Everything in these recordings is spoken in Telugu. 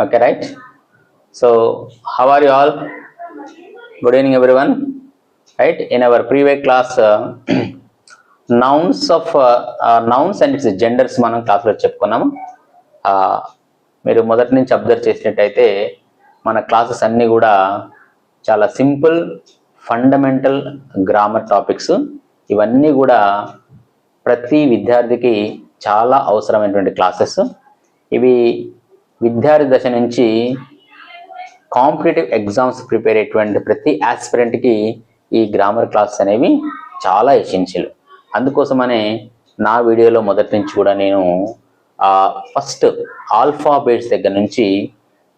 Okay right so how are you all good evening every one right in our class class nouns of nouns and its genders మనం క్లాస్లో చెప్పుకున్నాము మీరు మొదటి నుంచి అబ్జర్వ్ చేసినట్టయితే మన క్లాసెస్ అన్నీ కూడా చాలా సింపుల్ ఫండమెంటల్ గ్రామర్ టాపిక్స్ ఇవన్నీ కూడా ప్రతి విద్యార్థికి చాలా అవసరమైనటువంటి క్లాసెస్ ఇవి విద్యార్థి దశ నుంచి కాంపిటేటివ్ ఎగ్జామ్స్ ప్రిపేర్ అయ్యేటువంటి ప్రతి ఆస్పిరెంట్కి ఈ గ్రామర్ క్లాస్ అనేవి చాలా ఎసెన్షియల్ అందుకోసమనే నా వీడియోలో మొదటి నుంచి కూడా నేను ఫస్ట్ ఆల్ఫాబేట్స్ దగ్గర నుంచి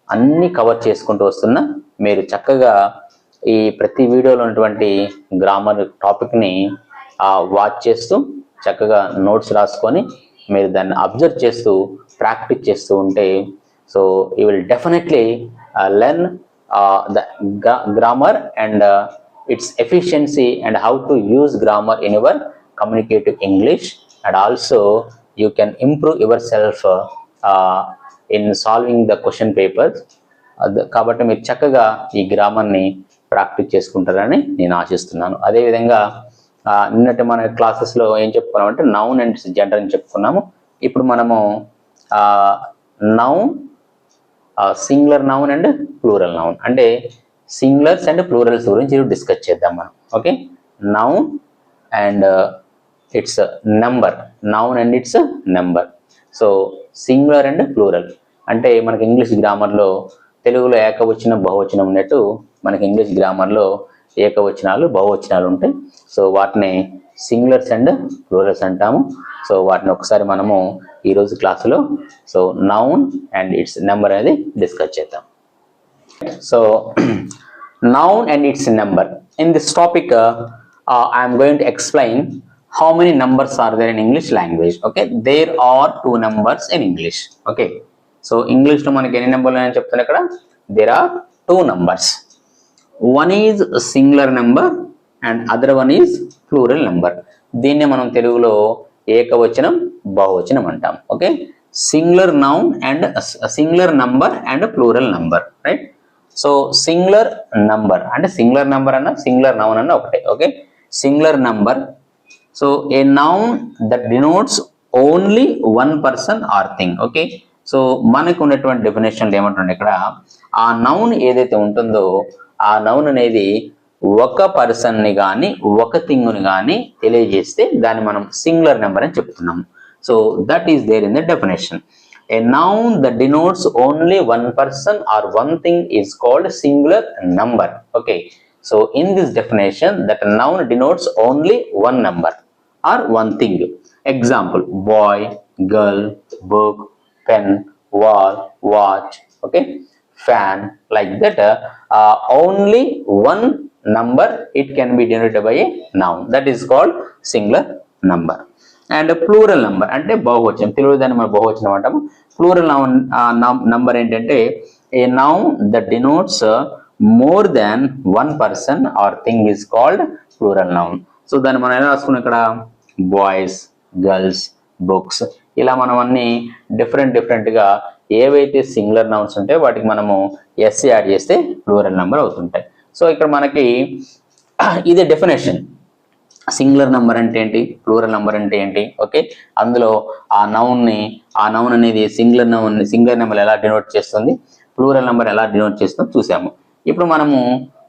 అన్ని కవర్ చేసుకుంటూ వస్తున్నా మీరు చక్కగా ఈ ప్రతి వీడియోలో ఉన్నటువంటి గ్రామర్ టాపిక్ని వాచ్ చేస్తూ చక్కగా నోట్స్ రాసుకొని మీరు దాన్ని అబ్జర్వ్ చేస్తూ ప్రాక్టీస్ చేస్తూ ఉంటే so uh, learn uh, will definitely grammar the grammar and its efficiency and how to grammar grammar your communicative English. English and also you can improve your self in solving the question papers uh, కాబట్టి మీరు చక్కగా ఈ గ్రామర్ని ప్రాక్టీస్ చేసుకుంటారని నేను ఆశిస్తున్నాను. అదేవిధంగా నిన్నటి మన క్లాసెస్లో ఏం చెప్పుకున్నామంటే నౌన్ అండ్ జెండర్ అని చెప్పుకున్నాము. ఇప్పుడు మనము noun singular noun and plural noun. అంటే సింగులర్స్ అండ్ ప్లూరల్స్ గురించి డిస్కస్ చేద్దాం మనం. Okay? Noun and uh, its number uh, noun and its number uh, so singular and plural. అంటే మనకి ఇంగ్లీష్ గ్రామర్లో తెలుగులో ఏకవచనం బహువచనం ఉన్నట్టు మనకి ఇంగ్లీష్ గ్రామర్లో ఏకవచనాలు బహువచనాలు ఉంటాయి సో వాటిని సింగులర్స్ అండ్ రూరల్స్ అంటాము. సో వాటిని ఒకసారి మనము ఈరోజు క్లాసులో so noun and its number అనేది డిస్కస్ చేద్దాం. So noun and its number. In this topic I'm going to explain how many numbers are there in English language okay there are two numbers in English okay so ఇంగ్లీష్లో మనకి ఎన్ని నెంబర్లు అని చెప్తాను ఇక్కడ? There are two numbers one is singular number and other one is plural number దీన్నే మనం తెలుగులో ఏకవచనం బహువచనం అంటాం. Okay singular noun and singular number and plural number right so singular number అంటే సింగులర్ నంబర్ అన్న సింగులర్ నౌన్ అన్న ఒకటే. Okay singular number so a noun that denotes only one person or thing okay so మనకు ఉన్నటువంటి డెఫినేషన్లు ఏమంటుండే ఇక్కడ ఆ నౌన్ ఏదైతే ఉంటుందో ఆ నౌన్ అనేది ఒక పర్సన్ని గాని ఒక థింగ్ని గాని తెలియజేస్తే దాన్ని మనం సింగులర్ నెంబర్ అని చెప్తున్నాం. So that is there in the definition. A noun the denotes only one person or one thing is called singular number. Okay. So in this definition that noun denotes only one number or one thing. Example boy girl book pen wall watch okay. Fan like that. Uh, one only one number it can be denoted by a noun. That is called singular number. And plural number అంటే బహువచనం. తెలుగు దాన్ని మనం బహువచనం అంటాము. ప్లూరల్ నంబర్ ఏంటంటే a noun that denotes more than one person or thing is called plural noun so దాన్ని మనం ఎలా రాసుకున్నాం ఇక్కడ? బాయ్స్ గర్ల్స్ బుక్స్ ఇలా మనం అన్ని డిఫరెంట్ డిఫరెంట్గా ఏవైతే సింగులర్ నౌన్స్ ఉంటాయో వాటికి మనము ఎస్సీ యాడ్ చేస్తే ప్లూరల్ నెంబర్ అవుతుంటాయి. సో ఇక్కడ మనకి ఇది డెఫినేషన్ సింగులర్ నెంబర్ అంటే ఏంటి? ప్లూరల్ నెంబర్ అంటే ఏంటి? ఓకే అందులో ఆ నౌన్ని ఆ నౌన్ అనేది సింగులర్ నౌన్ సింగులర్ నెంబర్ ఎలా డినోట్ చేస్తుంది? ప్లూరల్ నెంబర్ ఎలా డినోట్ చేస్తుందో చూసాము. ఇప్పుడు మనము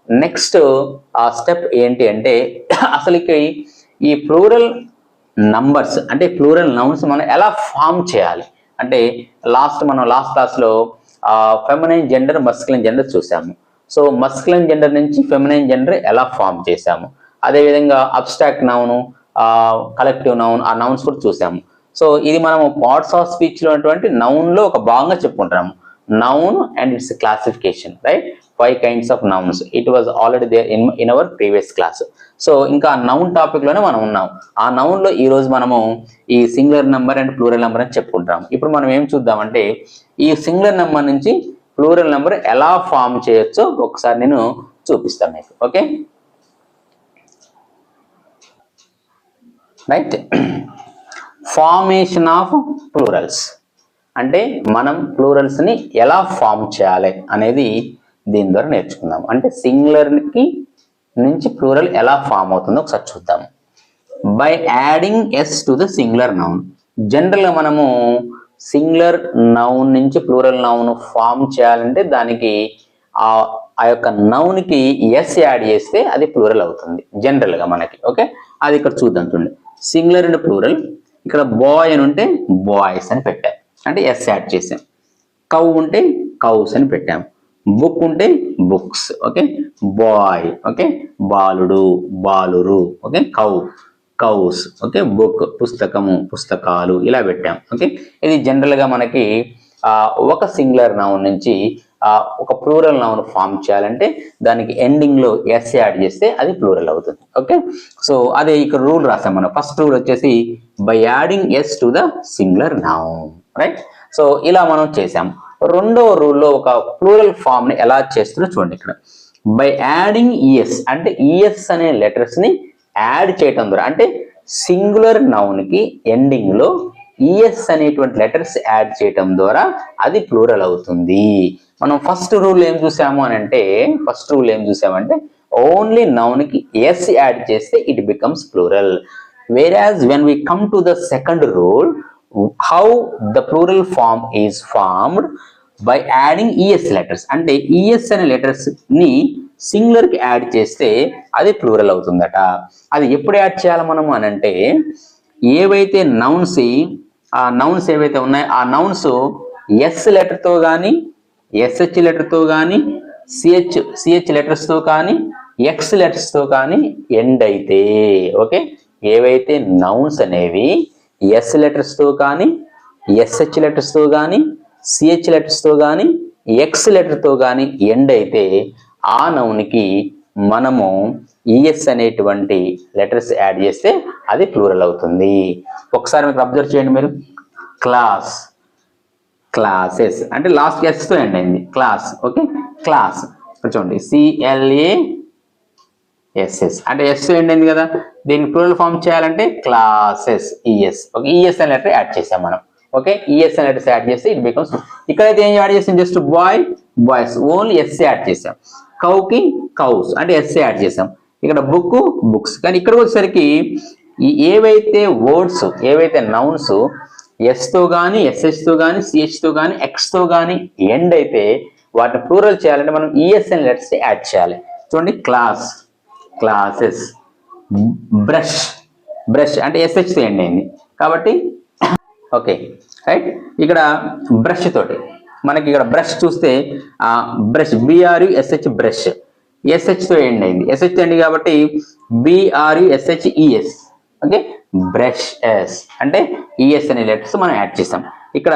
నెక్స్ట్ ఆ స్టెప్ ఏంటి అంటే అసలుకి ఈ ప్లూరల్ నంబర్స్ అంటే ప్లూరల్ నౌన్స్ మనం ఎలా ఫామ్ చేయాలి? అంటే లాస్ట్ మనం లాస్ట్ క్లాస్లో ఫెమినైన్ జెండర్ మస్కులైన్ జెండర్ చూసాము. సో మస్కులైన్ జెండర్ నుంచి ఫెమినైన్ జెండర్ ఎలా ఫామ్ చేసాము అదేవిధంగా అబ్స్ట్రాక్ట్ నౌను కలెక్టివ్ నౌన్ ఆ నౌన్స్ కూడా చూసాము. సో ఇది మనము పార్ట్స్ ఆఫ్ స్పీచ్లో ఉన్నటువంటి నౌన్లో ఒక భాగంగా చెప్పుకుంటున్నాము. Noun and its classification right five kinds of nouns it was already there in in our previous class so ఇంకా నౌన్ టాపిక్లోనే మనం ఉన్నాం. ఆ నౌన్లో ఈ రోజు మనము ఈ singular number and plural number అని చెప్పుకుంటాం. ఇప్పుడు మనం ఏం చూద్దామంటే ఈ సింగులర్ నెంబర్ నుంచి ప్లూరల్ నెంబర్ ఎలా ఫామ్ చేయొచ్చో ఒకసారి నేను చూపిస్తాను మీకు. Okay right formation of plurals అంటే మనం ప్లూరల్స్ని ఎలా ఫామ్ చేయాలి అనేది దీని ద్వారా నేర్చుకుందాం. అంటే సింగులర్కి నుంచి ప్లూరల్ ఎలా ఫామ్ అవుతుందో ఒకసారి చూద్దాం. By adding S to the singular noun జనరల్గా మనము సింగులర్ నౌన్ నుంచి ప్లూరల్ నౌన్ ఫామ్ చేయాలంటే దానికి ఆ ఆ యొక్క నౌన్కి ఎస్ యాడ్ చేస్తే అది ప్లూరల్ అవుతుంది. జనరల్గా మనకి ఓకే అది ఇక్కడ చూద్దాం చూడండి. సింగులర్ అండ్ ప్లూరల్ ఇక్కడ బాయ్ అని ఉంటే బాయ్స్ అని పెట్టాం. అంటే ఎస్ యాడ్ చేసాం. కౌ ఉంటే కౌస్ అని పెట్టాం. బుక్ ఉంటే బుక్స్ ఓకే? Boy okay? బాలుడు బాలురు okay? Cow cows okay? Book పుస్తకము పుస్తకాలు ఇలా పెట్టాం ఓకే? ఇది జనరల్గా మనకి ఒక సింగులర్ నౌన్ నుంచి ఒక ప్లూరల్ నౌన్ ఫామ్ చేయాలంటే దానికి ఎండింగ్లో ఎస్ యాడ్ చేస్తే అది ప్లూరల్ అవుతుంది ఓకే? సో అదే ఇక్కడ రూల్ రాసాం మనం. ఫస్ట్ రూల్ వచ్చేసి by adding S to the singular noun right so ఇలా మనం చేసాం. రెండో రూల్లో ఒక ప్లూరల్ ఫామ్ని ఎలా చేస్తుందో చూడండి ఇక్కడ. బై యాడింగ్ ఈఎస్ అంటే ఈఎస్ అనే లెటర్స్ని యాడ్ చేయటం ద్వారా అంటే సింగులర్ నౌన్కి ఎండింగ్లో ఈఎస్ అనేటువంటి లెటర్స్ యాడ్ చేయటం ద్వారా అది ప్లూరల్ అవుతుంది. మనం ఫస్ట్ రూల్ ఏం చూసాము అని అంటే ఫస్ట్ రూల్ ఏం చూసామంటే ఓన్లీ నౌన్కి ఎస్ యాడ్ చేస్తే it becomes plural whereas when we come to the second rule how the plural form is formed by adding ES letters అంటే ఈఎస్ అనే లెటర్స్ని సింగులర్కి యాడ్ చేస్తే అది ప్లూరల్ అవుతుందట. అది ఎప్పుడు యాడ్ చేయాలి మనము అని అంటే ఏవైతే నౌన్స్ ఆ నౌన్స్ ఏవైతే ఉన్నాయో ఆ నౌన్స్ ఎస్ లెటర్తో కానీ ఎస్హెచ్ లెటర్తో కానీ సిహెచ్ సిహెచ్ లెటర్స్తో కానీ ఎక్స్ లెటర్స్తో కానీ ఎండ్ అయితే ఓకే ఏవైతే నౌన్స్ అనేవి ఎస్ లెటర్స్తో కానీ ఎస్హెచ్ లెటర్స్తో కానీ సిహెచ్ లెటర్స్తో కానీ ఎక్స్ లెటర్తో కానీ ఎండ్ అయితే ఆ నౌన్కి మనము ఈఎస్ అనేటువంటి లెటర్స్ యాడ్ చేస్తే అది ప్లూరల్ అవుతుంది. ఒకసారి మీకు అబ్జర్వ్ చేయండి మీరు. క్లాస్ క్లాసెస్ అంటే లాస్ట్ ఎస్తో ఎండ్ అయింది. క్లాస్ ఓకే క్లాస్ చూడండి. సిఎల్ఏ ఎస్ఎస్ అంటే ఎస్ ఎండ్ అయింది కదా. దీనికి ప్లూరల్ ఫామ్ చేయాలంటే క్లాసెస్ ఈఎస్ ఓకే ఈఎస్ అనే లెటర్ యాడ్ చేసాం మనం. ఓకే? ఈఎస్ అనే లెటర్స్ యాడ్ చేస్తే ఇట్ బికమ్స్ ఇక్కడైతే ఏం యాడ్ చేసాం? Just boy boys only S add చేసాం. కౌకి కౌస్ అంటే ఎస్ యాడ్ చేసాం. ఇక్కడ బుక్ బుక్స్ కానీ ఇక్కడ వచ్చేసరికి ఈ ఏవైతే వర్డ్స్ ఏవైతే నౌన్స్ ఎస్తో కానీ ఎస్ఎస్తో కానీ సిహెచ్తో కానీ ఎక్స్తో కానీ ఎండ్ అయితే వాటిని ప్లూరల్ చేయాలంటే మనం ఈఎస్ఎన్ లెటర్స్ యాడ్ చేయాలి. చూడండి క్లాస్ క్లాసెస్ బ్రష్ బ్రష్ అంటే ఎస్హెచ్తో ఎండ్ అయింది. కాబట్టి ఓకే. రైట్? ఇక్కడ బ్రష్ తోటి. మనకి ఇక్కడ బ్రష్ చూస్తే ఆ బ్రష్ బిఆర్యు ఎస్హెచ్ బ్రష్. ఎస్హెచ్తో ఎండ్ అయింది. ఎస్హెచ్ ఎండ్ కాబట్టి BRU SH ES okay? Brush S అంటే ఈఎస్ అనే లెటర్స్ మనం యాడ్ చేసాం. ఇక్కడ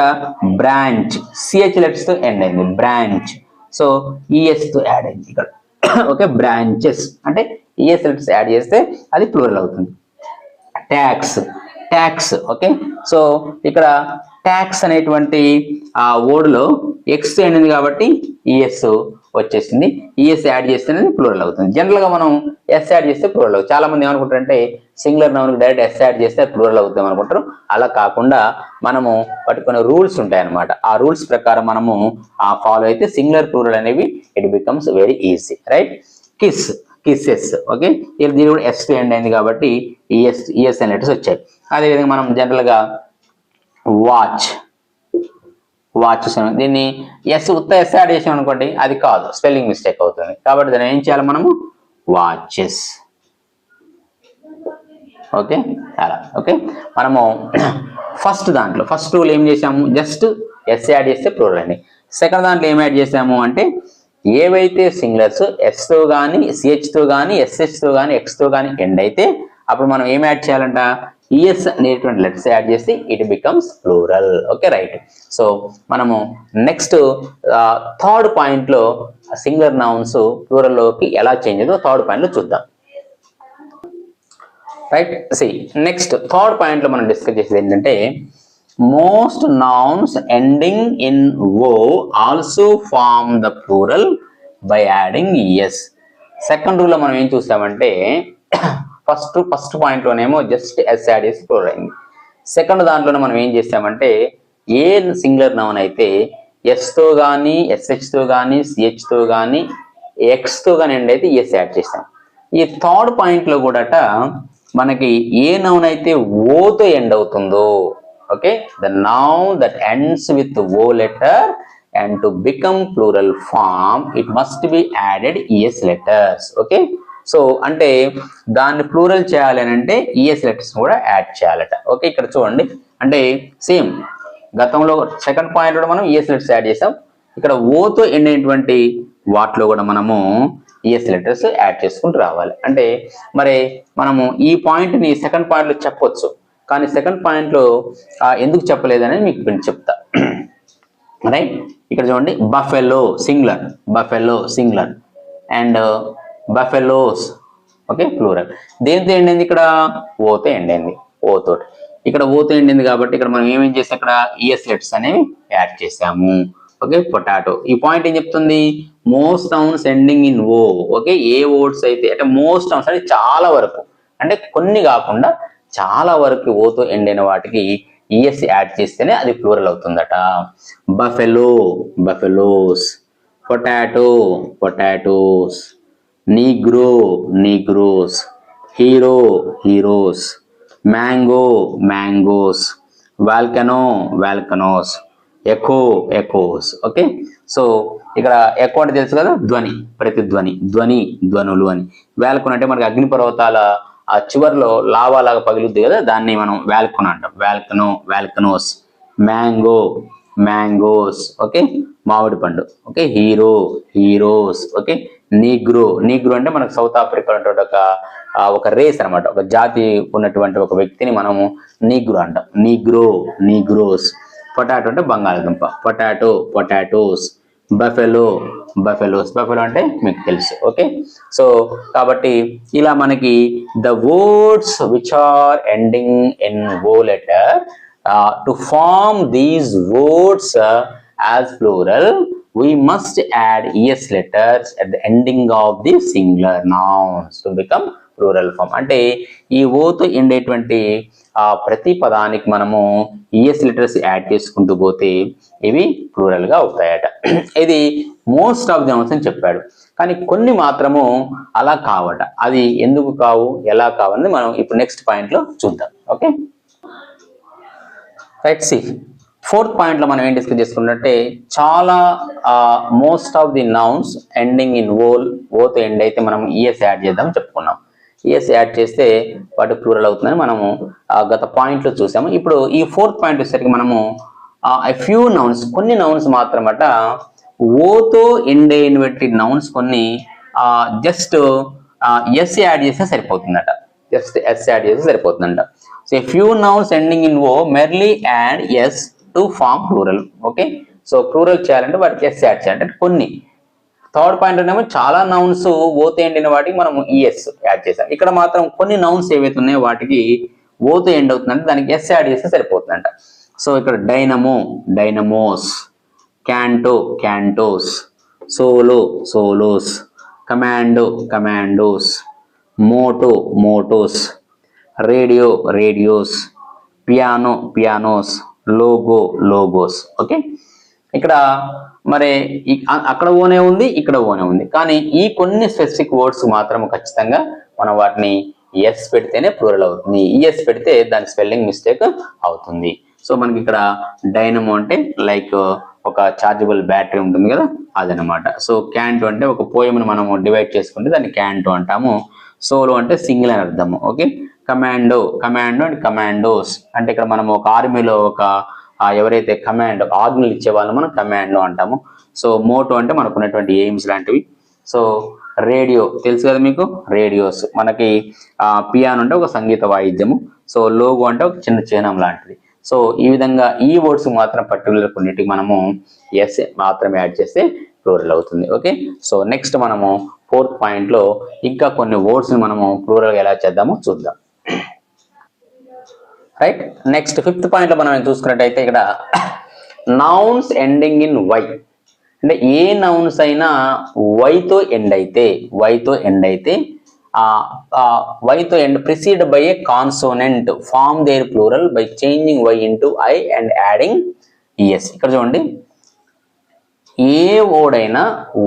బ్రాంచ్ సిహెచ్ లెటర్స్తో ఎండ్ అయింది. బ్రాంచ్. సో ఈఎస్తో యాడ్ అయింది ఇక్కడ. ఓకే? బ్రాంచెస్. అంటే ఈఎస్ లెటర్స్ యాడ్ చేస్తే అది ప్లూరల్ అవుతుంది. ట్యాక్స్ ట్యాక్స్ ఓకే సో ఇక్కడ ట్యాక్స్ అనేటువంటి ఆ ఓడ్లో ఎక్స్ అయింది కాబట్టి ఈఎస్ వచ్చేసింది. ఈఎస్ యాడ్ చేస్తేనే ప్లూరల్ అవుతుంది. జనరల్గా మనం ఎస్ యాడ్ చేస్తే ప్లూరల్ అవుతుంది. చాలా మంది ఏమనుకుంటారంటే singular noun direct S add చేస్తే ప్లూరల్ అవుతాం అనుకుంటారు. అలా కాకుండా మనము వాటి కొన్ని రూల్స్ ఉంటాయన్నమాట. ఆ రూల్స్ ప్రకారం మనము ఆ ఫాలో అయితే సింగులర్ ప్లూరల్ అనేవి it becomes very easy right kiss kisses okay ఇది దీని కూడా ఎస్ ఎండ్ అయింది కాబట్టి ఈఎస్ ఈఎస్ అనే లెటర్స్ వచ్చాయి. అదేవిధంగా మనం జనరల్గా వాచ్ వాచ్ దీన్ని ఎస్ ఉత్త ఎస్ యాడ్ చేసాం అనుకోండి అది కాదు. స్పెల్లింగ్ మిస్టేక్ అవుతుంది. కాబట్టి దాన్ని ఏం చేయాలి మనము? వాచెస్ ఓకే అలా. ఓకే మనము ఫస్ట్ దాంట్లో ఫస్ట్ రూల్ ఏం చేసాము? జస్ట్ ఎస్ యాడ్ చేస్తే ప్లూరల్ అండి సెకండ్ దాంట్లో ఏం యాడ్ చేసాము అంటే ఏవైతే సింగులర్స్ ఎస్తో కానీ సిహెచ్తో కానీ ఎస్హెచ్తో కానీ ఎక్స్తో కానీ ఎండ్ అయితే అప్పుడు మనం ఏం యాడ్ చేయాలంట? ఈఎస్ అనేటువంటి లెట్స్ యాడ్ చేసి it becomes plural okay right so మనము నెక్స్ట్ థర్డ్ పాయింట్లో సింగులర్ నౌన్స్ ప్లూరల్లోకి ఎలా చేంజ్ అవుతుందో థర్డ్ పాయింట్లో చూద్దాం. రైట్ సి నెక్స్ట్ థర్డ్ పాయింట్లో మనం డిస్కస్ చేసేది ఏంటంటే most nouns ending in O also form the plural by adding S second రూల్లో మనం ఏం చూసామంటే ఫస్ట్ ఫస్ట్ పాయింట్లోనేమో జస్ట్ ఎస్ యాడ్ చేసి ప్లూరల్ అయింది. సెకండ్ దాంట్లోనే మనం ఏం చేసామంటే ఏ సింగులర్ నౌన్ అయితే ఎస్తో కానీ ఎస్హెచ్తో కానీ సిహెచ్తో కానీ ఎక్స్తో కానీ ఎండ్ అయితే ఎస్ యాడ్ చేస్తాం. ఈ థర్డ్ పాయింట్లో కూడా కూడాట మనకి ఏ నౌన్ అయితే ఓతో ఎండ్ అవుతుందో okay the noun that ends with O letter and to become plural form it must be added ES letters okay so అంటే దాన్ని ప్లూరల్ చేయాలి అని అంటే ఈఎస్ లెటర్స్ కూడా యాడ్ చేయాలట. ఓకే ఇక్కడ చూడండి. అంటే సేమ్ గతంలో సెకండ్ పాయింట్ కూడా మనం ఈఎస్ లెటర్స్ యాడ్ చేసాం. ఇక్కడ ఓతో ఎండ్ అయినటువంటి వాటిలో కూడా మనము ఈఎస్ లెటర్స్ యాడ్ చేసుకుంటూ రావాలి. అంటే మరి మనము ఈ పాయింట్ని సెకండ్ పాయింట్లో చెప్పొచ్చు. కానీ సెకండ్ పాయింట్లో ఎందుకు చెప్పలేదని మీకు నేను చెప్తా. రైట్ ఇక్కడ చూడండి buffalo singular buffalo singular and buffaloes okay plural దేంతో ఎండింది ఇక్కడ? ఓతో ఎండింది. ఓతో ఇక్కడ ఓతో ఎండింది కాబట్టి ఇక్కడ మనం ఏమేం చేసాం ఇక్కడ? ఈఎస్ అనేవి యాడ్ చేసాము. ఓకే పొటాటో ఈ పాయింట్ ఏం చెప్తుంది? Most nouns ending in O okay A oats అయితే అంటే మోస్ట్ టౌన్స్ అంటే చాలా వరకు. అంటే కొన్ని కాకుండా చాలా వరకు ఓతో ఎండ్ అయిన వాటికి ఈఎస్ యాడ్ చేస్తేనే అది plural అవుతుందట. Buffalo buffaloes potato potatoes negro negroes hero heroes mango mangoes volcano volcanoes echo echoes okay so ఇక్కడ ఎకో అంటే తెలుసు కదా? ధ్వని ప్రతిధ్వని ధ్వని ధ్వనులు అని. వేల్కొన్ అంటే మనకి అగ్నిపర్వతాల ఆ చివర్లో లావా లాగా పగిలిద్ది కదా దాన్ని మనం వ్యాల్కన్ అంటాం. Volcano volcanoes mango mangoes okay? మామిడి పండు okay? Hero heroes okay? Negro. Negro అంటే మనకు సౌత్ ఆఫ్రికా ఉన్నటువంటి ఒక ఒక రేస్ అనమాట ఒక జాతి ఉన్నటువంటి ఒక వ్యక్తిని మనము నీగ్రో అంటాం. Negro Negroes. పొటాటో అంటే బంగాళదుంప. Potato potatoes. Buffalo buffaloes buffalo అంటే మీకు తెలుసు. ఓకే సో కాబట్టి ఇలా మనకి the words which are ending in O letter to form these words as plural we must add es letters at the ending of the singular nouns to become plural form. అంటే ఈ ఓతో ఎండేటువంటి ఆ ప్రతి పదానికి మనము ఈఎస్ లెటర్స్ యాడ్ చేసుకుంటూ పోతే ఇవి ప్లూరల్గా అవుతాయట. ఇది మోస్ట్ ఆఫ్ ది నౌన్స్ అని చెప్పాడు. కానీ కొన్ని మాత్రము అలా కావట. అది ఎందుకు కావు? ఎలా కావని మనం ఇప్పుడు నెక్స్ట్ పాయింట్లో చూద్దాం. ఓకే? రైట్ సి ఫోర్త్ పాయింట్లో మనం ఏం డిస్కస్ చేసుకున్నట్టే చాలా most of the nouns ending in O ఓతో end అయితే మనం ఈఎస్ యాడ్ చేద్దాం చెప్పుకున్నాం. ఈఎస్ యాడ్ చేస్తే వాటి ప్లూరల్ అవుతుందని మనము గత పాయింట్లో చూసాము. ఇప్పుడు ఈ ఫోర్త్ పాయింట్ వచ్చేసరికి మనము ఐ ఫ్యూ నౌన్స్ కొన్ని నౌన్స్ మాత్రమట ఓతో ఎండ్ అయినటువంటి నౌన్స్ కొన్ని జస్ట్ ఎస్ యాడ్ చేస్తే సరిపోతుందట. జస్ట్ ఎస్ యాడ్ చేస్తే సరిపోతుందంట. So few nouns ending in O merely add S to form plural okay so plural చేయాలంటే వాటికి ఎస్ యాడ్ చేయాలంటే కొన్ని. థర్డ్ పాయింట్ ఏమో చాలా నౌన్స్ ఓత ఎండిన వాటికి మనం ఈఎస్ యాడ్ చేసాం ఇక్కడ మాత్రం కొన్ని నౌన్స్ ఏవైతే ఉన్నాయో వాటికి ఓత ఎండ్ అవుతుందంటే దానికి ఎస్ యాడ్ చేస్తే సరిపోతుందంట. సో ఇక్కడ dynamo dynamos canto cantos solo solos commando commandos motto mottos radio radios piano pianos logo logos okay ఇక్కడ మరి అక్కడ ఓనే ఉంది ఇక్కడ ఓనే ఉంది. కానీ ఈ కొన్ని స్పెసిఫిక్ వర్డ్స్ మాత్రం ఖచ్చితంగా మనం వాటిని ఎస్ పెడితేనే ప్లూరల్ అవుతుంది. ఈఎస్ పెడితే దాని స్పెల్లింగ్ మిస్టేక్ అవుతుంది. సో మనకి ఇక్కడ డైనమో అంటే లైక్ ఒక చార్జబుల్ బ్యాటరీ ఉంటుంది కదా అదనమాట. సో క్యాంటో అంటే ఒక పోయమును మనము డివైడ్ చేసుకుంటే దాన్ని క్యాంటో అంటాము. సోలో అంటే సింగిల్ అని అర్థము okay commando commando and commandos అంటే ఇక్కడ మనం ఒక ఆర్మీలో ఒక ఎవరైతే కమాండ్ ఆజ్ఞలు ఇచ్చే వాళ్ళు మనం కమాండ్లో అంటాము. సో మోటో అంటే మనకు ఉన్నటువంటి ఎయిమ్స్ లాంటివి. సో రేడియో తెలుసు కదా మీకు? రేడియోస్ మనకి పియానో అంటే ఒక సంగీత వాయిద్యము. సో లోగో అంటే ఒక చిన్న చిహ్నం లాంటిది. సో ఈ విధంగా ఈ వర్డ్స్ మాత్రం పర్టికులర్ కొన్నిటికి మనము ఎస్ మాత్రమే యాడ్ చేస్తే ప్లూరల్ అవుతుంది. ఓకే సో నెక్స్ట్ మనము ఫోర్త్ పాయింట్లో ఇంకా కొన్ని వర్డ్స్ని మనము ప్లూరల్గా ఎలా చేద్దామో చూద్దాం. రైట్ నెక్స్ట్ ఫిఫ్త్ పాయింట్లో మనం చూసుకున్నట్టయితే ఇక్కడ నౌన్స్ ఎండింగ్ ఇన్ వై అంటే ఏ నౌన్స్ అయినా వైతో ఎండ్ అయితే వైతో ఎండ్ అయితే వైతో end preceded by a consonant form their plural by changing Y into I and adding ES ఇక్కడ చూడండి. ఏ ఓడైనా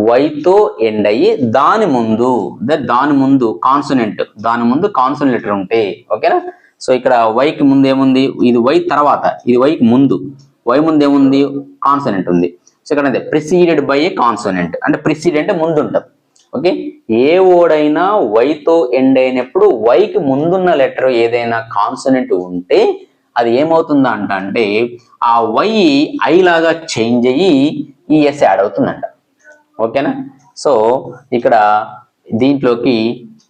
వైతో ఎండ్ అయ్యి దాని ముందు దాని ముందు కాన్సోనెంట్ దాని ముందు కాన్సనెంట్ లెటర్ ఉంటే ఓకేనా సో ఇక్కడ వైకి ముందు ఏముంది? ఇది వై తర్వాత ఇది వైకి ముందు. వై ముందు ఏముంది? కాన్సనెంట్ ఉంది. సో ఇక్కడ అదే ప్రిసీడెడ్ బై ఏ కాన్సనెంట్ అంటే ప్రిసీడ్ అంటే ముందు ఉంటుంది ఓకే ఏ ఓడైనా వైతో ఎండ్ అయినప్పుడు వైకి ముందున్న లెటర్ ఏదైనా కాన్సనెంట్ ఉంటే అది ఏమవుతుందా అంట అంటే ఆ వై ఐ లాగా చేంజ్ అయ్యి ఈఎస్ యాడ్ అవుతుందంట. ఓకేనా? సో ఇక్కడ దీంట్లోకి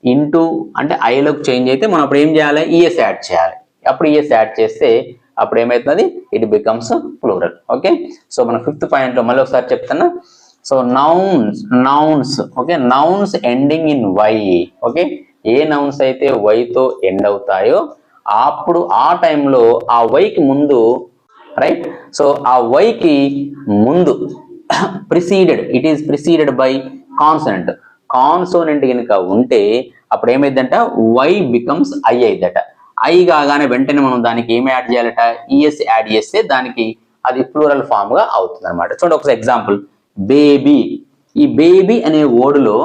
ఇంటూ అంటే ఐలోకి చేంజ్ అయితే మనం అప్పుడు ఏం చేయాలి? ఈఎస్ యాడ్ చేయాలి. అప్పుడు ఈఎస్ యాడ్ చేస్తే అప్పుడు ఏమవుతుంది it becomes plural okay so మన ఫిఫ్త్ పాయింట్లో మళ్ళీ ఒకసారి చెప్తున్నా. So nouns nouns okay nouns ending in Y okay a nouns అయితే వైతో ఎండ్ అవుతాయో అప్పుడు ఆ టైంలో ఆ వైకి ముందు రైట్ సో ఆ వైకి ముందు preceded it is preceded by consonant consonant కనుక ఉంటే అప్పుడు ఏమైందంట వై బికమ్స్ ఐ అయిందట. ఐ కాగానే వెంటనే మనం దానికి ఏమి యాడ్ చేయాలట? ఈఎస్ యాడ్ చేస్తే దానికి అది ప్లూరల్ ఫామ్గా అవుతుంది అనమాట చూడండి ఒకసారి ఎగ్జాంపుల్ బేబీ ఈ బేబీ అనే ఓడులో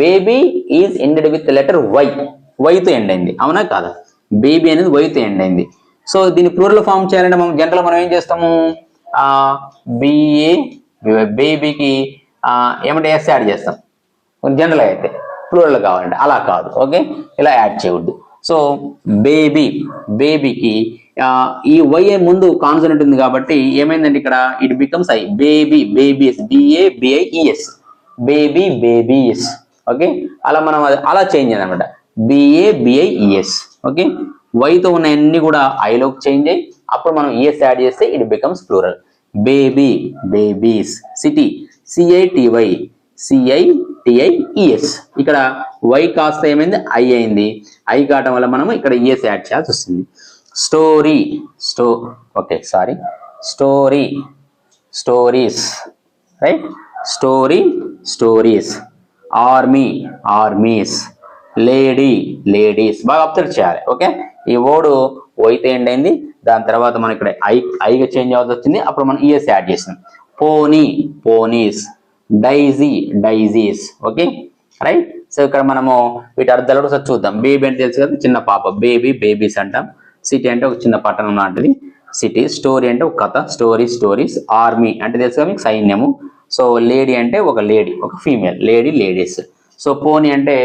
baby is ended with letter Y వైతో end అయింది. అవునా కాదా? బేబీ అనేది వైతో ఎండ్ అయింది. సో దీన్ని ప్లూరల్ ఫామ్ చేయాలంటే మనం జనరల్ మనం ఏం చేస్తాము? బిఏ బేబీకి ఏమంటే ఎస్ యాడ్ చేస్తాం. జనరల్ అయితే. ప్లూరల్ కావాలంటే. అలా కాదు. ఓకే ఇలా యాడ్ చేయవద్దు సో బేబీ బేబీకి ఈ వై ముందు కాన్సనెంట్ ఉంది కాబట్టి ఏమైందంటే ఇక్కడ it becomes I baby babies BA BIES baby babies okay అలా మనం అది అలా చేంజ్ అయింది అనమాట బిఏ బిఐఈఎస్ ఓకే వైతో ఉన్న అన్ని కూడా ఐలోకి చేంజ్ అయ్యి అప్పుడు మనం ఈఎస్ యాడ్ చేస్తే it becomes plural baby babies city CITY CITIES ఇక్కడ వై కాస్త ఏమైంది? ఐ అయింది. ఐ కావటం వల్ల మనం ఇక్కడ ఈఎస్ యాడ్ చేయాల్సి వస్తుంది. స్టోరీ స్టో okay sorry story stories right story stories army armies lady ladies బాగా అబ్జర్వ్ చేయాలి. ఓకే ఈ ఓడు వైతే ఎండ్ అయింది. దాని తర్వాత మనం ఇక్కడ ఐ ఐగా చేంజ్ అవ్వాల్సి వచ్చింది. అప్పుడు మనం ఈఎస్ యాడ్ చేసినాం. Pony ponies daisy daisies. Okay? Right? So ఇక్కడ మనము వీటి అర్థాలు కూడా ఒకసారి చూద్దాం. బేబీ అంటే తెలుసు కదా చిన్న పాప. బేబీ బేబీస్ అంటాం. సిటీ అంటే ఒక చిన్న పట్టణం లాంటిది. సిటీ స్టోరీ అంటే ఒక కథ. Story stories. ఆర్మీ అంటే తెలుసు కదా మీకు సైన్యము. సో లేడీ అంటే ఒక లేడీ ఒక ఫీమేల్. Lady ladies. సో పోనీ అంటే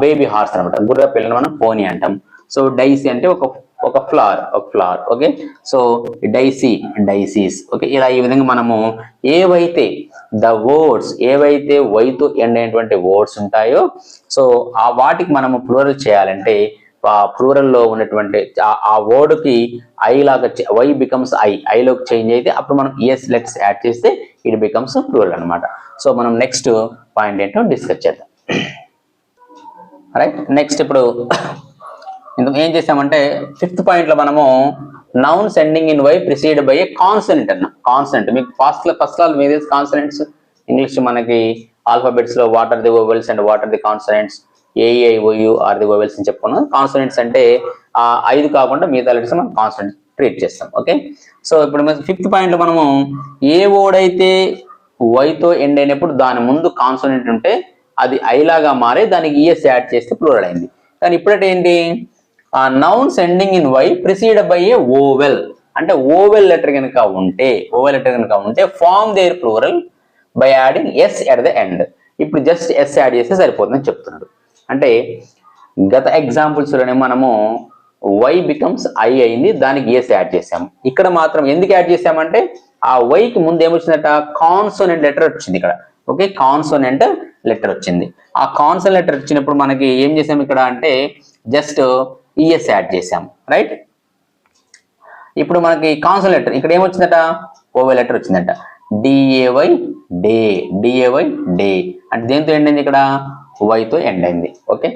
బేబీ హార్స్ అనమాట. గుర్ర పిల్లని మనం పోనీ అంటాం. సో డైసీ అంటే ఒక ఒక ఫ్లవర్ ఒక flower okay? So daisy daisies. Okay? ఇలా ఈ విధంగా మనము ఏవైతే ద వర్డ్స్ ఏవైతే వైతో ఎండ్ అయినటువంటి వర్డ్స్ ఉంటాయో సో ఆ వాటికి మనము ప్లూరల్ చేయాలంటే ఆ ప్లూరల్ ఉన్నటువంటి ఆ- వర్డ్కి ఐ లాగా వై బికమ్స్ ఐ ఐలోకి చేంజ్ అయితే అప్పుడు మనం ఎస్ లెట్స్ యాడ్ చేస్తే ఇట్ బికమ్స్ ప్లూరల్ అనమాట సో మనం నెక్స్ట్ పాయింట్ ఏంటో డిస్కస్ చేద్దాం. రైట్ నెక్స్ట్ ఇప్పుడు ఇంత ఏం చేసామంటే ఫిఫ్త్ పాయింట్లో మనము noun sending in Y preceded by a consonant అన్న. కాన్సనెంట్ మీకు ఫస్ట్ ఫస్ట్ క్లాస్ మీద కాన్సనెంట్స్ ఇంగ్లీష్ మనకి ఆల్ఫాబెట్స్లో what are the vowels and what are the consonants AI OU are the vowels అని చెప్పుకున్నాం. కాన్సనెంట్స్ అంటే ఆ ఐదు కాకుండా మిగతా లెటర్స్ మనం కాన్సనెంట్ ట్రీట్ చేస్తాం. ఓకే సో ఇప్పుడు ఫిఫ్త్ పాయింట్లో మనము ఏ ఓడైతే వైతో ఎండ్ అయినప్పుడు దాని ముందు కాన్సనెంట్ ఉంటే అది ఐలాగా మారి దానికి ఈఎస్ యాడ్ చేస్తే ప్లూరల్ అయింది. కానీ ఇప్పుడైతే ఏంటి ఆ noun sending in Y preceded by a vowel అంటే ఓవెల్ లెటర్ కనుక ఉంటే ఓవెల్ లెటర్ కనుక ఉంటే form their plural by adding S at the end ఇప్పుడు జస్ట్ ఎస్ యాడ్ చేస్తే సరిపోతుందని చెప్తున్నాడు. అంటే గత ఎగ్జాంపుల్స్లోనే మనము వై బికమ్స్ ఐ అయింది దానికి ఎస్ యాడ్ చేసాము ఇక్కడ మాత్రం ఎందుకు యాడ్ చేసామంటే ఆ వైకి ముందు ఏమొచ్చిందట? కాన్సోనెంట్ లెటర్ వచ్చింది ఇక్కడ. ఓకే కాన్సోనెంట్ లెటర్ వచ్చింది. ఆ కాన్సోనెంట్ లెటర్ వచ్చినప్పుడు మనకి ఏం చేసాము ఇక్కడ అంటే జస్ట్ ఈఎస్ యాడ్ చేసాం రైట్ ఇప్పుడు మనకి కాన్సల్ లెటర్ ఇక్కడ ఏమొచ్చిందట? ఓవే లెటర్ వచ్చిందట. డిఏవై డే డిఏవై డే అంటే దేంతో ఎండ్ అయింది ఇక్కడ? వైతో ఎండ్ అయింది ఓకే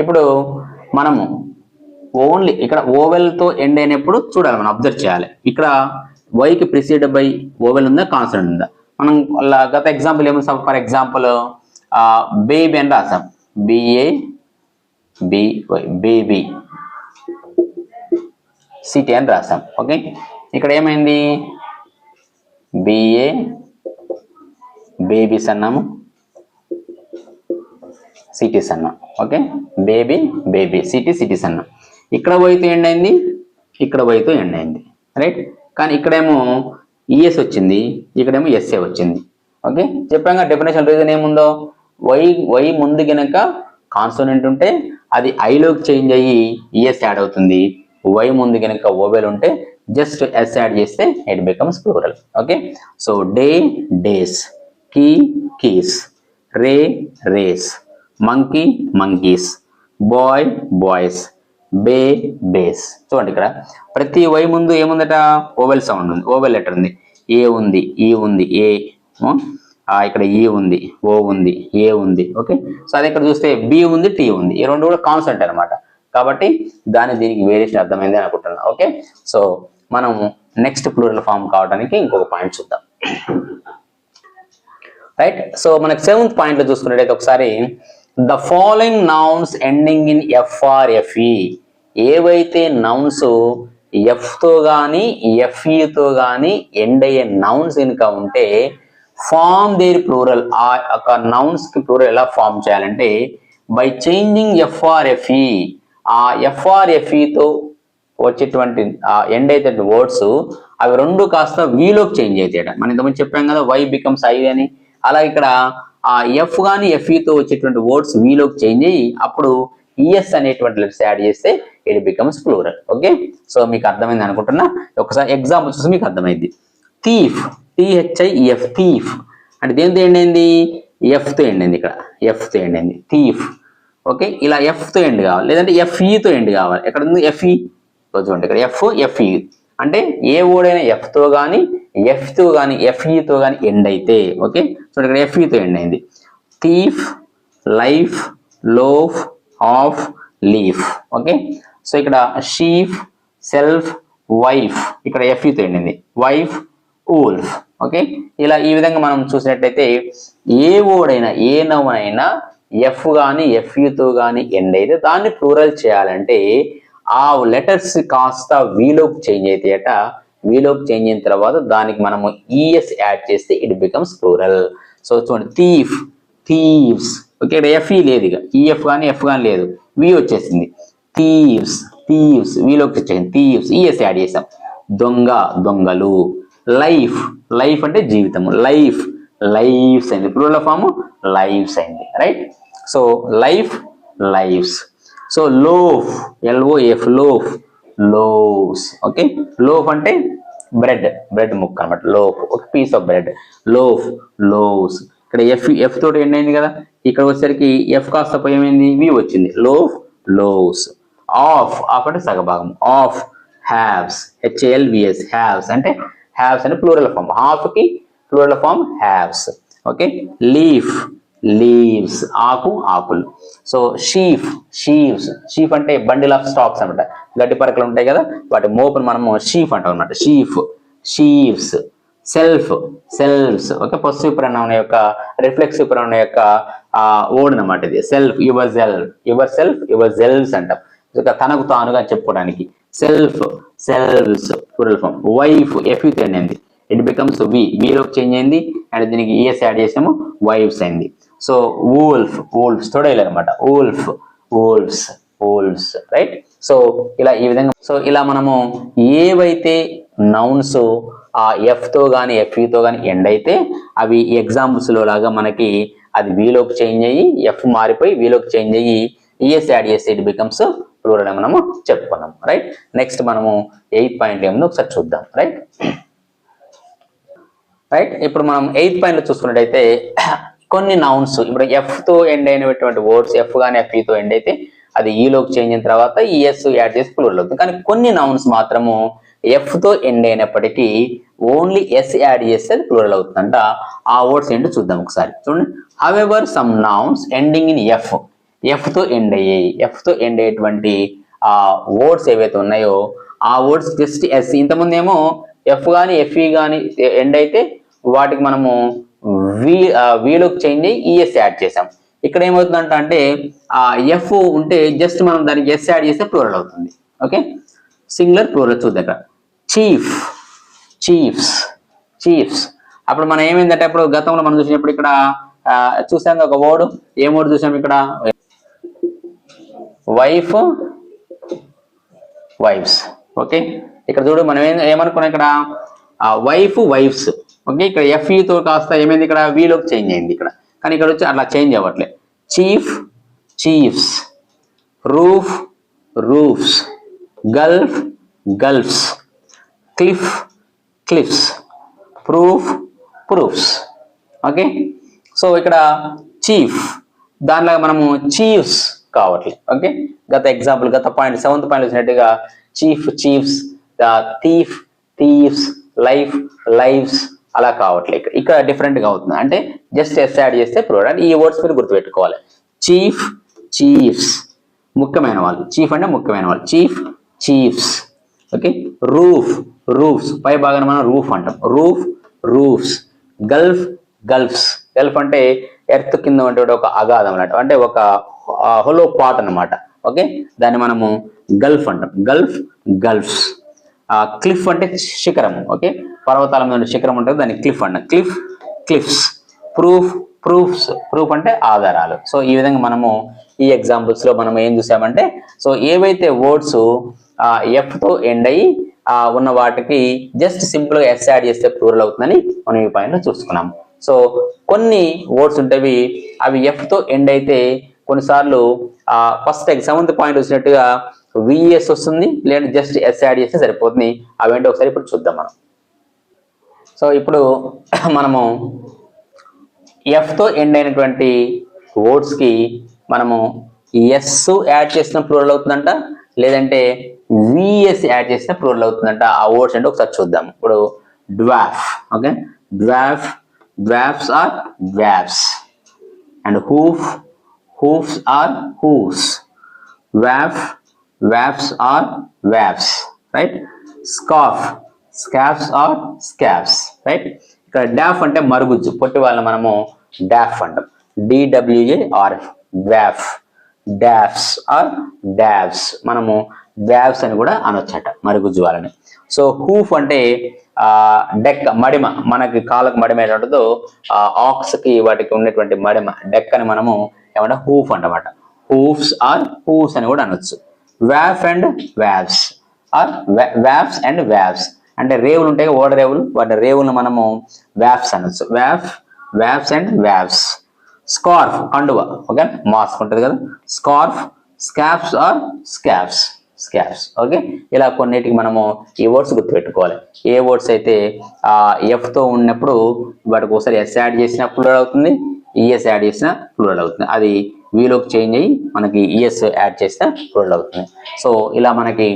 ఇప్పుడు మనము ఓన్లీ ఇక్కడ ఓవెల్తో ఎండ్ అయినప్పుడు చూడాలి మనం అబ్జర్వ్ చేయాలి. ఇక్కడ వైకి ప్రిసీడ్ బై ఓవెల్ ఉందా కాన్సనెంట్ ఉందా? మనం గత ఎగ్జాంపుల్ ఏమో ఫర్ ఎగ్జాంపుల్ బేబీ అని రాసాం. బిఏ బీవై బేబీ సిటీ అని రాసాం ఓకే ఇక్కడ ఏమైంది? బిఏ బేబీస్ అన్నాము సిటీస్ అన్నాం okay baby baby city cities అన్నాం ఇక్కడ పోయితే ఎండ్ అయింది ఇక్కడ పోయితే ఎండ్ అయింది రైట్ కానీ ఇక్కడేమో ఈఎస్ వచ్చింది. ఇక్కడేమో ఎస్ఏ వచ్చింది. ఓకే చెప్పాక డెఫినేషన్ రీజన్ ఏముందో? వై వై ముందు గనక కాన్సోనెంట్ ఉంటే అది ఐలోకి చేంజ్ అయ్యి ఈఎస్ యాడ్ అవుతుంది. వై ముందు గనక ఓవెల్ ఉంటే జస్ట్ ఎస్ యాడ్ చేస్తే it becomes plural. Okay? So day days. Key keys. Ray rays. Monkey monkeys. Boy boys. Bay bays. చూడండి ఇక్కడ. ప్రతి వై ముందు ఏముందట? ఓవెల్ సౌండ్ ఉంది. ఓవెల్ లెటర్ ఉంది. ఏ ఉంది ఈ ఉంది ఏ. ఇక్కడ ఈ ఉంది ఓ ఉంది ఏ ఉంది ఓకే సో అదే ఇక్కడ చూస్తే బి ఉంది టీ ఉంది. ఈ రెండు కూడా కాన్సెంట్ అనమాట కాబట్టి దాని దీనికి వేరియేషన్ అర్థమైంది అనుకుంటున్నాను అనుకుంటున్నా ఓకే సో మనం నెక్స్ట్ ప్లూరల్ ఫామ్ కావడానికి ఇంకొక పాయింట్ చూద్దాం. రైట్ సో మనకి సెవెంత్ పాయింట్ చూసుకున్నట్టయితే ఒకసారి the following nouns ending in F or FE ఏవైతే నౌన్స్ ఎఫ్తో కానీ ఎఫ్ఈతో కానీ ఎండ్ అయ్యే నౌన్స్ కనుక ఉంటే ఫామ్ దేర్ ప్లూరల్ ఆ యొక్క నౌన్స్కి ప్లూరల్ ఎలా ఫామ్ చేయాలంటే by changing F or FE ఆ ఎఫ్ఆర్ఎఫ్ఈతో వచ్చేటువంటి ఎండ్ అయితే వర్డ్స్ అవి రెండు కాస్త వీలోకి చేంజ్ అవుతాయట. మనం ఇంతకుముందు చెప్పాం కదా వై బికమ్స్ ఐ అని. అలా ఇక్కడ ఆ ఎఫ్ కానీ ఎఫ్ఈతో వచ్చేటువంటి వర్డ్స్ వీలోకి చేంజ్ అయ్యి అప్పుడు ఈఎస్ అనేటువంటి లెటర్స్ యాడ్ చేస్తే it becomes plural okay so మీకు అర్థమైంది అనుకుంటున్నా? ఒకసారి ఎగ్జాంపుల్ చూసి మీకు అర్థమైంది థీఫ్ టిహెచ్ఐఎఫ్ థీఫ్ అంటే దేనితో ఎండ్ అయింది ఎఫ్తో ఎండ్ అయింది ఇక్కడ. ఎఫ్తో ఎండ్ అయింది థీఫ్ ఓకే ఇలా ఎఫ్తో ఎండ్ కావాలి. లేదంటే ఎఫ్ఈతో ఎండ్ కావాలి. ఎక్కడ ఉంది? ఎఫ్ఈ చూడండి ఇక్కడ. ఎఫ్ ఎఫ్ఈ అంటే ఏ ఓడైనా ఎఫ్తో కానీ ఎఫ్తో కానీ ఎఫ్ఈతో కానీ ఎండ్ అయితే ఓకే చూడండి ఇక్కడ ఎఫ్ఈతో ఎండ్ అయింది thief life loaf half leaf okay so ఇక్కడ షీఫ్ సెల్ఫ్ వైఫ్ ఇక్కడ ఎఫ్ఈతో ఎండింది. Wife wolf okay? ఇలా ఈ విధంగా మనం చూసినట్లయితే ఏ ఓడైనా ఏ నవ్వునైనా ఎఫ్ కానీ ఎఫ్యుతో కానీ ఎండ్ అయితే దాన్ని ప్లూరల్ చేయాలంటే ఆ లెటర్స్ కాస్త వీలోకి చేంజ్ అవుతాయట వీలోకి చేంజ్ అయిన తర్వాత దానికి మనము ఈఎస్ యాడ్ చేస్తే ఇట్ బికమ్స్ ప్లూరల్ సో చూడండి థీఫ్ థీవ్స్ ఓకే ఇక్కడ ఎఫ్ఈ లేదు ఇక. ఈఎఫ్ కానీ ఎఫ్ కానీ లేదు. వి వచ్చేసింది. థీవ్స్ థీవ్స్ వీలోకి వచ్చేసింది థీవ్స్ ఈఎస్ యాడ్ చేసాం. దొంగ దొంగలు. లైఫ్ లైఫ్ అంటే జీవితము. లైఫ్ లైఫ్స్ అయింది ప్లూరల్ ఫామ్ లైఫ్స్ అయింది right so life lifes so loaf LOF loaf loaves okay loaf అంటే బ్రెడ్ బ్రెడ్ ముక్క అనమాట లోఫ్ ఒక piece of bread loaf loaves. ఇక్కడ ఎఫ్ ఎఫ్ తోటి ఎండ్ అయింది కదా? ఇక్కడ వచ్చేసరికి ఎఫ్ కాస్త పోయింది ఏమైంది వి వచ్చింది. Loaf loaves. ఆఫ్ ఆఫ్ అంటే సగభాగం. ఆఫ్ హ్యావ్స్ హెచ్ఏఎల్విఎస్ హ్యావ్స్ అంటే హ్యావ్స్ అంటే plural form హాఫ్కి plural form halves okay leaf leaves ఆకు ఆకులు. సో షీఫ్ షీవ్స్ షీఫ్ అంటే బండిల్ ఆఫ్ స్టాక్స్ అనమాట గడ్డి పరకలు ఉంటాయి కదా వాటి మోపును మనము షీఫ్ అంటాం అనమాట sheaf sheaves self selfs okay possessive pronoun యొక్క రిఫ్లెక్సివ్ ప్రనౌన్ యొక్క ఓడ్ అనమాట ఇది. Self your self your self your selfs అంటాం. తనకు తానుగా చెప్పుకోవడానికి. Self selfs plural form wife F youth అయింది ఇట్ బికమ్స్ వి వీలోకి చేంజ్ అయింది అండ్ దీనికి ఈఎస్ యాడ్ చేసాము. వైఫ్స్ అయింది సో వూల్ఫ్ వూల్ఫ్స్ తోడేలు అనమాట wolf wolfs wolfs right so ఇలా ఈ విధంగా. సో ఇలా మనము ఏవైతే నౌన్స్ ఆ ఎఫ్తో కానీ ఎఫ్ఈతో కానీ ఎండ్ అయితే అవి ఎగ్జాంపుల్స్లో లాగా మనకి అది వీలోకి చేంజ్ అయ్యి ఎఫ్ మారిపోయి వీలోకి చేంజ్ అయ్యి ఈఎస్ యాడ్ చేస్తే ఇట్ బికమ్స్ ప్లూరల్ అని మనము చెప్పుకున్నాం రైట్ నెక్స్ట్ మనము ఎయిత్ పాయింట్ ఏముందో ఒకసారి చూద్దాం రైట్ రైట్ ఇప్పుడు మనం ఎయిత్ పాయింట్లో చూసుకున్నట్టయితే కొన్ని నౌన్స్ ఇప్పుడు ఎఫ్తో ఎండ్ అయినటువంటి వర్డ్స్ ఎఫ్ కానీ ఎఫ్ఈతో ఎండ్ అయితే అది e ఈలోకి చేంజ్ అయిన తర్వాత ఈఎస్ యాడ్ చేసి ప్లూరల్ అవుతుంది కానీ కొన్ని నౌన్స్ మాత్రము ఎఫ్తో ఎండ్ అయినప్పటికీ ఓన్లీ ఎస్ యాడ్ చేస్తే అది ప్లూరల్ అవుతుందంట. ఆ వర్డ్స్ ఏంటో చూద్దాం ఒకసారి. చూడండి. However some nouns ending in F ఎఫ్తో end అయ్యాయి ఎఫ్తో ఎండ్ అయ్యేటువంటి ఆ వర్డ్స్ ఏవైతే ఉన్నాయో ఆ వర్డ్స్ జస్ట్ ఎస్ ఇంతకుముందు ఏమో ఎఫ్ కానీ ఎఫ్ఈ కానీ ఎండ్ అయితే వాటికి మనము వి వీలోకి చేంజ్ అయ్యి ఈఎస్ యాడ్ చేసాం ఇక్కడ ఏమవుతుందంట అంటే ఆ ఎఫ్ ఉంటే జస్ట్ మనం దానికి ఎస్ యాడ్ చేస్తే ప్లూరల్ అవుతుంది. ఓకే సింగులర్ ప్లూరల్ చూద్దాం ఇక్కడ. చీఫ్ చీఫ్స్ చీఫ్స్ అప్పుడు మనం ఏమైందంటే అప్పుడు గతంలో మనం చూసినప్పుడు ఇక్కడ చూసాం ఒక వర్డ్ ఏ వర్డ్ చూసాం ఇక్కడ? Wife wifes. ఓకే? ఇక్కడ చూడు మనం ఏం ఏమనుకున్నాం ఇక్కడ? Wife wifes. ఓకే? ఇక్కడ ఎఫ్ఈతో e కాస్త ఏమైంది ఇక్కడ? వీలోకి చేంజ్ అయింది ఇక్కడ. కానీ ఇక్కడ వచ్చి అట్లా చేంజ్ అవ్వట్లే. Chief chiefs roof roofs gulf gulfs cliff cliffs proof proofs okay? So ఇక్కడ చీఫ్ దానిలో మనము చీఫ్స్ కావట్లేదు ఓకే గత ఎగ్జాంపుల్ గత పాయింట్ సెవెంత్ పాయింట్ వచ్చినట్టుగా chief chiefs thief thiefs life lifes అలా కావట్లేదు ఇక్కడ డిఫరెంట్గా గా అవుతుంది. అంటే జస్ట్ ఎస్ యాడ్ చేస్తే ప్రోడక్ట్ ఈ వర్డ్స్ మీరు గుర్తుపెట్టుకోవాలి. చీఫ్ చీఫ్స్ ముఖ్యమైన వాళ్ళు. చీఫ్ అంటే ముఖ్యమైన వాళ్ళు. Chief chiefs okay roof roofs పై భాగాన్ని మనం రూఫ్ అంటాం. Roof roofs gulf gulfs gulf అంటే ఎర్త్ కింద ఉంటే ఒక అగాధం అన్నట్టు అంటే ఒక హోలో పాట్ అనమాట ఓకే? దాన్ని మనము గల్ఫ్ అంటాం. Gulf gulfs. క్లిఫ్ అంటే శిఖరం. ఓకే? పర్వతాల మీద శిఖరం ఉంటుంది. దాన్ని క్లిఫ్ అంటాం. Cliff cliffs. Proof proofs. Proof అంటే ఆధారాలు. సో ఈ విధంగా మనము ఈ ఎగ్జాంపుల్స్లో మనం ఏం చూసామంటే సో ఏవైతే వర్డ్స్ ఎఫ్తో ఎండ్ అయ్యి ఉన్న వాటికి జస్ట్ సింపుల్గా ఎస్ యాడ్ చేస్తే ప్లూరల్ అవుతుందని మనం ఈ పాయింట్లో చూసుకున్నాం. సో కొన్ని వర్డ్స్ ఉంటాయి. అవి ఎఫ్తో ఎండ్ అయితే కొన్నిసార్లు ఫస్ట్ సెవెంత్ పాయింట్ వచ్చినట్టుగా విఎస్ వస్తుంది లేదంటే జస్ట్ ఎస్ యాడ్ చేస్తే సరిపోతుంది. అవేంటి ఒకసారి ఇప్పుడు చూద్దాం మనం. సో ఇప్పుడు మనము ఎఫ్తో ఎండ్ అయినటువంటి ఓట్స్కి మనము ఎస్ యాడ్ చేసిన ప్లూరల్ అవుతుందంట లేదంటే విఎస్ యాడ్ చేసిన ప్లూరల్ అవుతుందంట. ఆ వర్డ్స్ అంటే ఒకసారి చూద్దాం. ఇప్పుడు dwarf okay dwarf dwarfs or dwarfs and hoof hoofs or hooves wharf wharfs or wharfs right scarf scarfs or scarfs right ఇక్కడ డాఫ్ అంటే మరుగుజ్జు. పొట్టి వాళ్ళని మనము డాఫ్ అంటాం. డిడబ్ల్యూఏఆర్ఎఫ్ డాఫ్ డాఫ్స్ ఆర్ డాఫ్స్ మనము డాఫ్స్ అని కూడా అనొచ్చట మరుగుజ్జు వాళ్ళని. సో హూఫ్ అంటే డెక్ మడిమ. మనకి కాళ్ళకు మడిమ ఏంటంటుందో ఆక్స్కి వాటికి ఉన్నటువంటి మడిమ డెక్ అని మనము ఏమంటే హూఫ్ అనమాట హూఫ్స్ ఆర్ హూఫ్స్ అని కూడా అనొచ్చు. Wharf and wharves or wharfs and wharves అంటే రేవులు ఉంటాయి ఓడ రేవులు. వాటి రేవులను మనము వ్యాఫ్స్ అనొచ్చు. Wharf wharfs and wharves scarf కండువ. ఓకే? మాస్క్ ఉంటుంది కదా. Scarf scarfs or scarves. Scarves. Okay? ఇలా కొన్నిటికి మనము ఈ వర్డ్స్ గుర్తుపెట్టుకోవాలి. ఏ వర్డ్స్ అయితే ఆ ఉన్నప్పుడు వాటికి ఒకసారి ఎస్ యాడ్ చేసినప్పుడు అవుతుంది ఈఎస్ యాడ్ చేసిన ప్లూరల్ అవుతుంది. అది వీలోకి చేంజ్ అయ్యి మనకి ఈఎస్ యాడ్ చేస్తే ప్లూరల్ అవుతుంది. సో ఇలా మనకి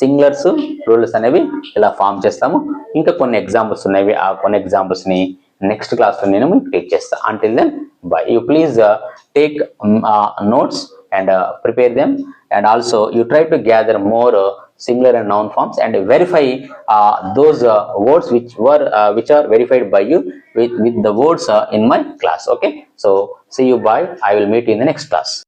సింగులర్స్ ప్లూరల్స్ అనేవి ఇలా ఫామ్ చేస్తాము. ఇంకా కొన్ని ఎగ్జాంపుల్స్ ఉన్నాయి ఆ కొన్ని ఎగ్జాంపుల్స్ని నెక్స్ట్ క్లాస్లో నేను మీకు టీచ్ చేస్తాను until then bye you please take notes and prepare them and also you try to gather more uh, singular and noun forms and verify uh, those uh, words which were uh, which are verified by you with, with the words uh, in my class okay? So see you bye. I will meet you in the next class